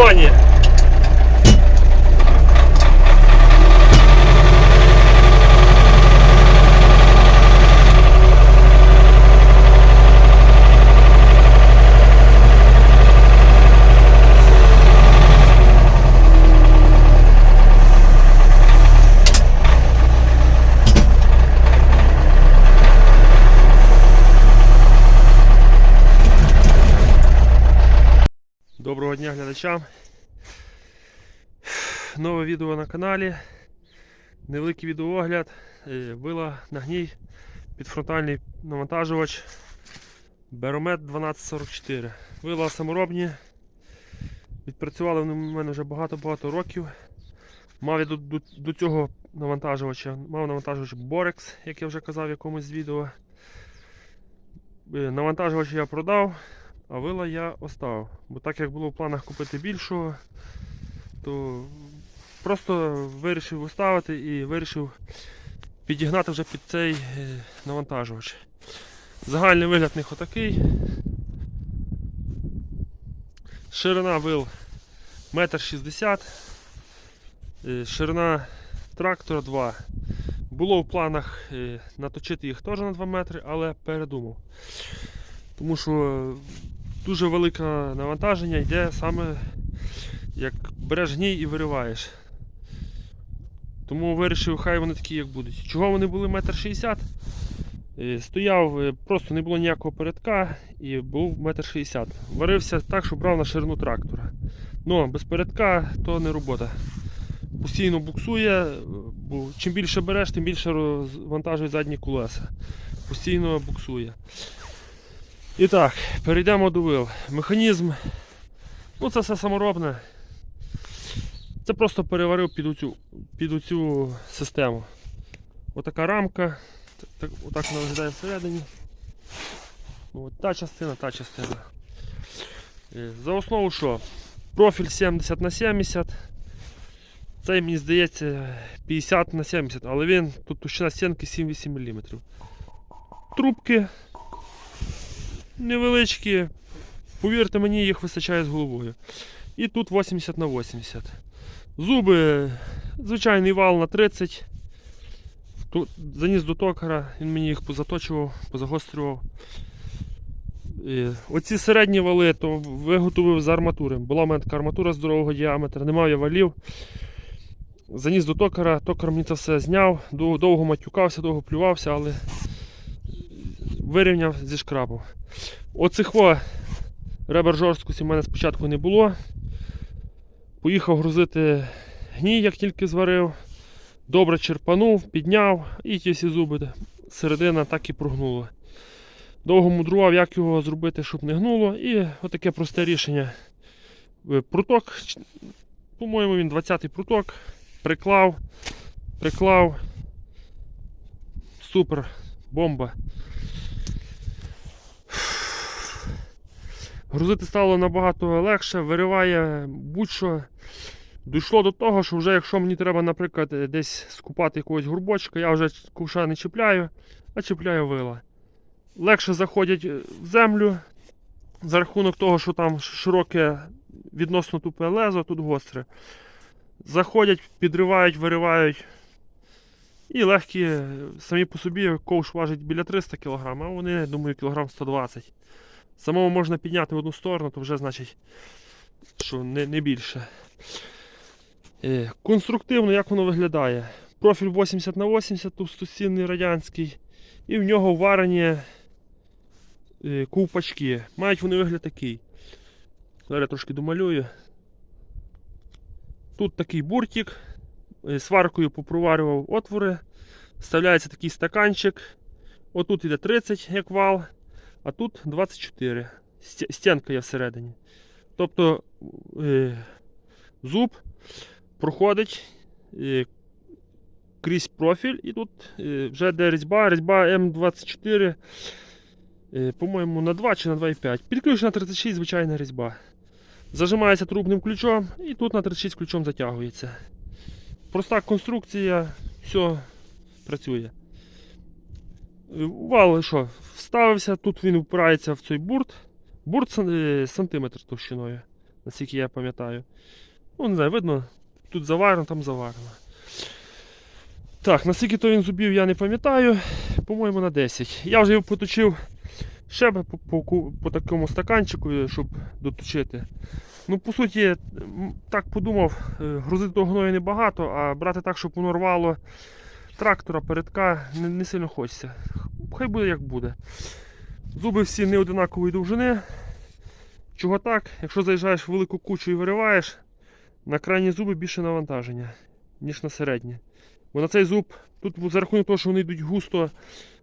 регіоні. Дня глядачам. Нове відео на каналі. Невеликий відеоогляд. Е, Вила на гній підфронтальний навантажувач Беромет 1244. Вила саморобні. Відпрацювали в мене вже багато-багато років. Мав я до, до, до цього навантажувача, мав навантажувач Borex, як я вже казав в якомусь з відео. Е, Навантажувач я продав, а вила я оставив. Бо так як було в планах купити більшого, то просто вирішив оставити і вирішив підігнати вже під цей е, навантажувач. Загальний вигляд них отакий. Ширина вил 1,60 м. Ширина трактора 2. Було в планах е, наточити їх теж на 2 метри, але передумав. Тому що дуже велике навантаження йде саме як береш гній і вириваєш. Тому вирішив, хай вони такі, як будуть. Чого вони були 1,60 м? Стояв, е, просто не було ніякого передка і був 1,60 м. Варився так, що брав на ширину трактора. Ну, без передка то не робота. Постійно буксує, бо чим більше береш, тим більше розвантажує задні колеса. Постійно буксує. І так, перейдемо до вил. Механізм. Ну це все саморобне. Це просто переварив під оцю, під оцю систему. Отака рамка. Так, отак вона виглядає всередині. От, та частина, та частина. Е, За основу що? Профіль 70 на 70. Цей мені здається 50 на 70, але він тут товщина стінки 7-8 мм. Трубки невеличкі, повірте мені, їх вистачає з головою. І тут 80 на 80. Зуби, звичайний вал на 30. Тут заніс до токара, він мені їх позаточував, позагострював. І Оці середні вали то виготовив з арматури. Була в мене така арматура здорового діаметра, не мав я валів. Заніс до токара, токар мені це все зняв, довго матюкався, довго плювався, але вирівняв зі шкрабу. Оцих ребер жорсткості в мене спочатку не було. Поїхав грузити гній, як тільки зварив. Добре черпанув, підняв і ті всі зуби середина так і прогнула. Довго мудрував, як його зробити, щоб не гнуло. І отаке просте рішення. Е, Пруток, по-моєму, він 20-й пруток. Приклав, приклав. Супер, бомба. Грузити стало набагато легше, вириває будь-що. Дійшло до того, що вже якщо мені треба, наприклад, десь скупати якогось горбочка, я вже ковша не чіпляю, а чіпляю вила. Легше заходять в землю за рахунок того, що там широке відносно тупе лезо, тут гостре. Заходять, підривають, виривають. І легкі самі по собі ковш важить біля 300 кг, а вони, думаю, кілограм 120 Самому можна підняти в одну сторону, то вже значить, що не, не більше. Е, Конструктивно, як воно виглядає? Профіль 80 на 80 товстостінний радянський. І в нього варені е, ковпачки. Мають вони вигляд такий. Зараз я трошки домалюю. Тут такий буртик. Е, Сваркою попроварював отвори. Вставляється такий стаканчик. Отут іде 30 як вал, а тут 24. Сті- Стінка є всередині. Тобто е, зуб проходить е, крізь профіль і тут е, вже де різьба, різьба М24, е, по-моєму, на 2 чи на 2,5. Підключена 36 звичайна різьба. Зажимається трубним ключом і тут на 36 ключом затягується. Проста конструкція, все працює. Е, Вал що, вставився, тут він впирається в цей бурт. Бурт е, сантиметр товщиною, наскільки я пам'ятаю. Ну, не знаю, видно, тут заварено, там заварено. Так, наскільки то він зубів, я не пам'ятаю. По-моєму, на 10. Я вже його поточив ще по, по, по такому стаканчику, е, щоб доточити. Ну, по суті, так подумав, грузити того гною небагато, а брати так, щоб воно рвало трактора, передка, не, не сильно хочеться. Хай буде як буде. Зуби всі не одинакової довжини. Чого так? Якщо заїжджаєш в велику кучу і вириваєш, на крайні зуби більше навантаження, ніж на середні. Бо на цей зуб, тут за рахунок того, що вони йдуть густо,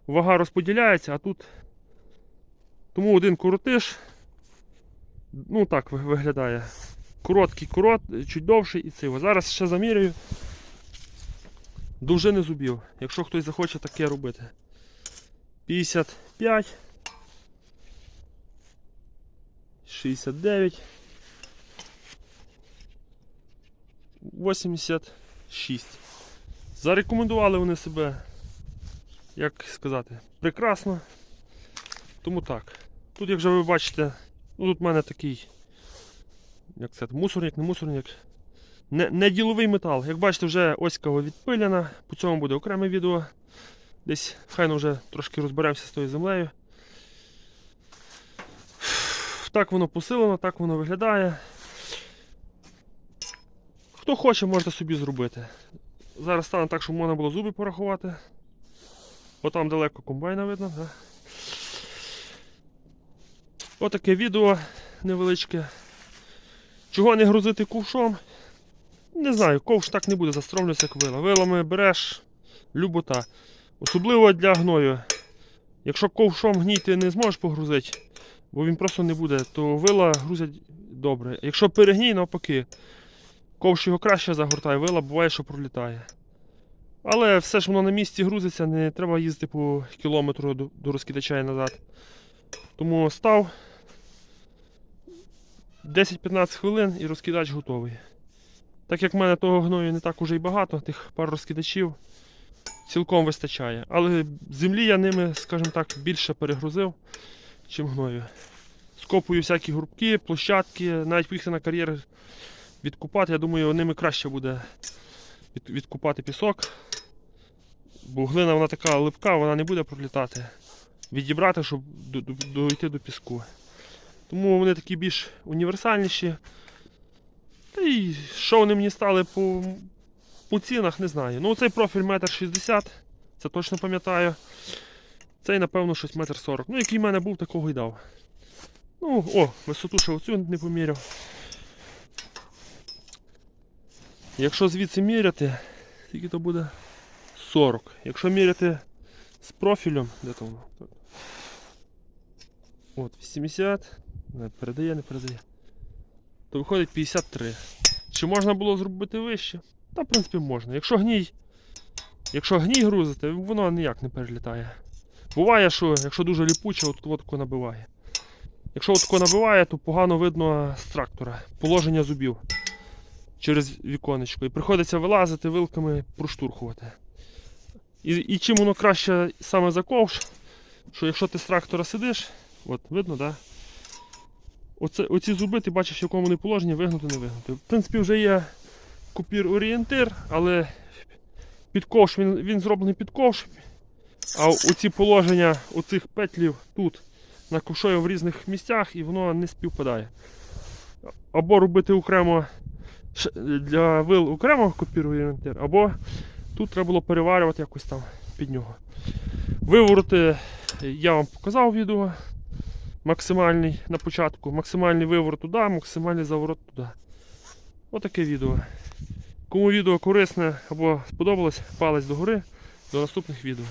вага розподіляється, а тут. Тому один коротиш, ну так виглядає. Короткий корот, чуть довший і цей. Зараз ще замірюю. Довжини зубів, якщо хтось захоче таке робити. 55. 69. 86. Зарекомендували вони себе, як сказати, прекрасно. Тому так. Тут, як же ви бачите, ну тут в мене такий, як це, мусорник, не мусорник. Не, не діловий метал. Як бачите, вже оська відпилена. По цьому буде окреме відео. Десь хай вже трошки розберемося з тою землею. Так воно посилено, так воно виглядає. Хто хоче, можете собі зробити. Зараз стане так, щоб можна було зуби порахувати. Отам далеко комбайна видно. Да? Отаке відео невеличке. Чого не грузити ковшом? Не знаю, ковш так не буде застромлюватися, як вила. Вилами береш любота. Особливо для гною. Якщо ковшом гній ти не зможеш погрузити, бо він просто не буде, то вила грузять добре. Якщо перегній, навпаки, ковш його краще загортає, вила буває, що пролітає. Але все ж воно на місці грузиться, не треба їздити по кілометру до, розкидача і назад. Тому став 10-15 хвилин і розкидач готовий. Так як в мене того гною не так уже й багато, тих пару розкидачів цілком вистачає. Але землі я ними, скажімо так, більше перегрузив, чим гною. Скопую всякі грубки, площадки, навіть поїхати на кар'єр відкупати, я думаю, ними краще буде відкупати пісок. Бо глина вона така липка, вона не буде пролітати. Відібрати, щоб до- до- дойти до піску. Тому вони такі більш універсальніші. Та що вони мені стали по, по цінах, не знаю. Ну, цей профіль 1,60 м, це точно пам'ятаю. Цей, напевно, щось 1,40 м. Ну, який в мене був, такого й дав. Ну, о, висоту ще оцю не поміряв. Якщо звідси міряти, скільки то буде 40. Якщо міряти з профілем, де то воно? От, 80. Не передає, не передає. То виходить 53. Чи можна було зробити вище? Та, в принципі, можна. Якщо гній, якщо гній грузити, воно ніяк не перелітає. Буває, що якщо дуже ліпуче, от тако набиває. Якщо от тако набиває, то погано видно з трактора положення зубів через віконечко. І приходиться вилазити вилками, проштурхувати. І, і чим воно краще саме за ковш, що якщо ти з трактора сидиш, от видно, да? Оце, оці зуби ти бачиш, в якому вони положенні вигнути, не вигнути. В принципі, вже є купір орієнтир, але під ковш він, він зроблений під ковш. А оці положення оцих петлів тут на ковшові в різних місцях і воно не співпадає. Або робити окремо для вил окремо копір орієнтир, або тут треба було переварювати якось там під нього. Вивороти я вам показав відео. Максимальний на початку, максимальний виворот туди, максимальний заворот туди. Отаке відео. Кому відео корисне або сподобалось, палець догори. До наступних відео.